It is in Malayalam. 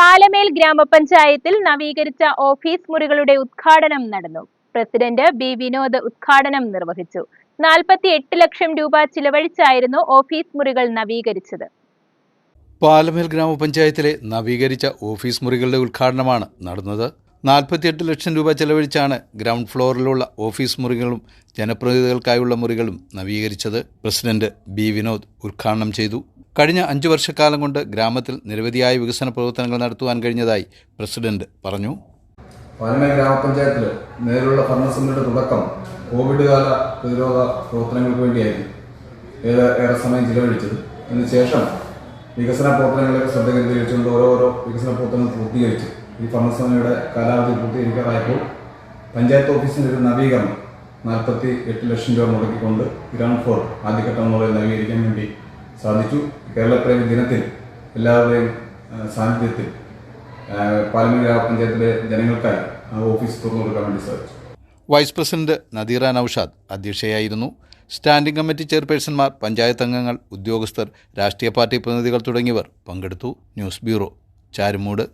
പാലമേൽ ഗ്രാമപഞ്ചായത്തിൽ നവീകരിച്ച ഓഫീസ് മുറികളുടെ ഉദ്ഘാടനം നടന്നു. പ്രസിഡന്റ് ബി വിനോദ് ഉദ്ഘാടനം നിർവഹിച്ചു. നാൽപ്പത്തി എട്ട് ലക്ഷം രൂപ ചിലവഴിച്ചായിരുന്നു ഓഫീസ് മുറികൾ നവീകരിച്ചത്. പാലമേൽ ഗ്രാമപഞ്ചായത്തിലെ നവീകരിച്ച ഓഫീസ് മുറികളുടെ ഉദ്ഘാടനമാണ് നടന്നത്. നാൽപ്പത്തിയെട്ട് ലക്ഷം രൂപ ചെലവഴിച്ചാണ് ഗ്രൗണ്ട് ഫ്ലോറിലുള്ള ഓഫീസ് മുറികളും ജനപ്രതിനിധികൾക്കായുള്ള മുറികളും നവീകരിച്ചത്. പ്രസിഡന്റ് ബി വിനോദ് ഉദ്ഘാടനം ചെയ്തു. കഴിഞ്ഞ അഞ്ചു വർഷക്കാലം കൊണ്ട് ഗ്രാമത്തിൽ നിരവധിയായ വികസന പ്രവർത്തനങ്ങൾ നടത്തുവാൻ കഴിഞ്ഞതായി പ്രസിഡന്റ് പറഞ്ഞു. പാലമേ ഗ്രാമപഞ്ചായത്തിൽ നേരിലുള്ള ഭരണസമിതിയുടെ തുടക്കം കോവിഡ് കാല പ്രതിരോധ പ്രവർത്തനങ്ങൾക്ക് വേണ്ടിയായിരുന്നു. ഏറെ ഏറെ സമയം ചിലവഴിച്ചത്. അതിനുശേഷം വികസന പ്രവർത്തനങ്ങളിലേക്ക് ശ്രദ്ധ കേന്ദ്രീകരിച്ചുകൊണ്ട് ഓരോരോ വികസന പ്രവർത്തനങ്ങൾ പൂർത്തീകരിച്ച് ഈ ഭരണസമിതിയുടെ കാലാവധി പൂർത്തീകരിക്കാറായപ്പോൾ പഞ്ചായത്ത് ഓഫീസിന്റെ ഒരു നവീകരണം നാൽപ്പത്തി എട്ട് ലക്ഷം രൂപ മുടക്കിക്കൊണ്ട് ഗ്രൗണ്ട് ഫ്ലോർ ആദ്യഘട്ടം മുതൽ നവീകരിക്കാൻ വേണ്ടി സാധിച്ചു. കേരളപ്രേമി ദിനത്തിൽ എല്ലാവരുടെയും സാന്നിധ്യത്തിൽ പാലമേ പാലമേൽ ഗ്രാമപഞ്ചായത്തിലെ ജനങ്ങൾക്കായി ആ ഓഫീസ് തുറന്നു കൊടുക്കാൻ വേണ്ടി സാധിച്ചു. വൈസ് പ്രസിഡന്റ് നദീറ നൌഷാദ് അധ്യക്ഷയായിരുന്നു. സ്റ്റാൻഡിംഗ് കമ്മിറ്റി ചെയർപേഴ്സൺമാർ പഞ്ചായത്ത് അംഗങ്ങൾ ഉദ്യോഗസ്ഥർ രാഷ്ട്രീയ പാർട്ടി പ്രതിനിധികൾ തുടങ്ങിയവർ പങ്കെടുത്തു. News bureau Charummoodu.